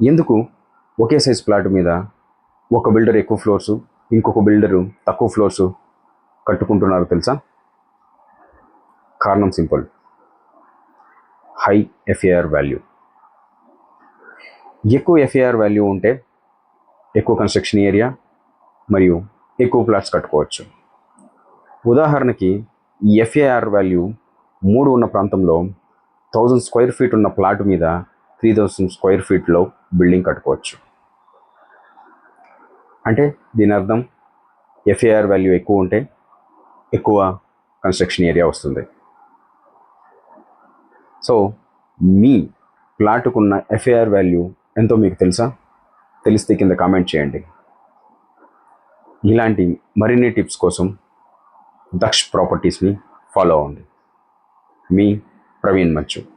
ఎందుకు ఒకే size plot మీద ఒక బిల్డర్ ఎక్కువ ఫ్లోర్సు ఇంకొక బిల్డరు తక్కువ ఫ్లోర్స్ కట్టుకుంటున్నారు తెలుసా? కారణం సింపుల్ హై ఎఫ్ఐఆర్ వాల్యూ ఎక్కువ ఎఫ్ఐఆర్ వాల్యూ ఉంటే ఎక్కువ కన్స్ట్రక్షన్ ఏరియా మరియు ఎక్కువ ప్లాట్స్ కట్టుకోవచ్చు. ఉదాహరణకి ఈ ఎఫ్ఏఆర్ వాల్యూ మూడు ఉన్న ప్రాంతంలో థౌజండ్ స్క్వేర్ ఫీట్ ఉన్న ప్లాట్ మీద త్రీ థౌసండ్ స్క్వేర్ ఫీట్లో బిల్డింగ్ కట్టుకోవచ్చు. అంటే దీని అర్థం ఎఫ్ఏఆర్ వాల్యూ ఎక్కువ ఉంటే ఎక్కువ కన్స్ట్రక్షన్ ఏరియా వస్తుంది. సో మీ ప్లాట్కున్న ఎఫ్ఏఆర్ వాల్యూ ఎంతో మీకు తెలుసా? తెలిస్తే కింద కామెంట్ చేయండి. ఇలాంటి మరిన్ని టిప్స్ కోసం దక్ష్ ప్రాపర్టీస్ని ఫాలో అవ్వండి. మీ ప్రవీణ్ మచ్చు.